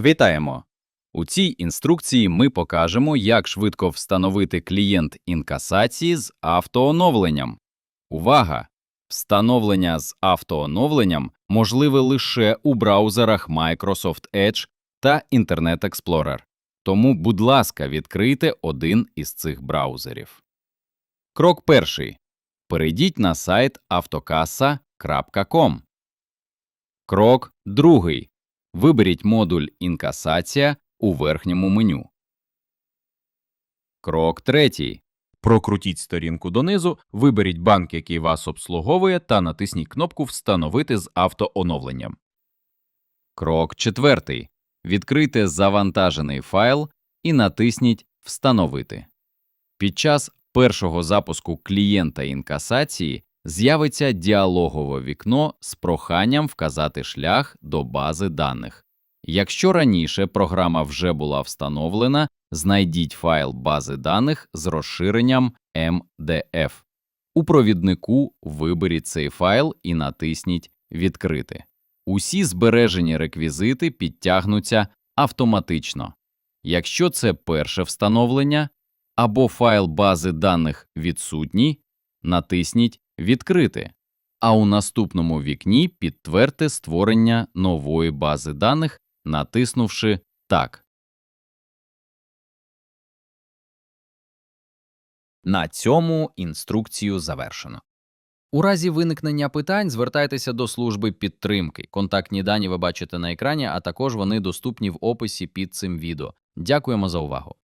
Вітаємо! У цій інструкції ми покажемо, як швидко встановити клієнт інкасації з автооновленням. Увага! Встановлення з автооновленням можливе лише у браузерах Microsoft Edge та Internet Explorer. Тому, будь ласка, відкрийте один із цих браузерів. Крок перший. Перейдіть на сайт автокаса.com. Крок другий. Виберіть модуль «Інкасація» у верхньому меню. Крок третій. Прокрутіть сторінку донизу, виберіть банк, який вас обслуговує, та натисніть кнопку Встановити з автооновленням. Крок четвертий. Відкрийте завантажений файл і натисніть Встановити. Під час першого запуску клієнта інкасації з'явиться діалогове вікно з проханням вказати шлях до бази даних. Якщо раніше програма вже була встановлена, знайдіть файл бази даних з розширенням MDF. У провіднику виберіть цей файл і натисніть Відкрити. Усі збережені реквізити підтягнуться автоматично. Якщо це перше встановлення або файл бази даних відсутній, натисніть Відкрити, а у наступному вікні підтвердьте створення нової бази даних, натиснувши Так. На цьому інструкцію завершено. У разі виникнення питань звертайтеся до служби підтримки. Контактні дані ви бачите на екрані, а також вони доступні в описі під цим відео. Дякуємо за увагу.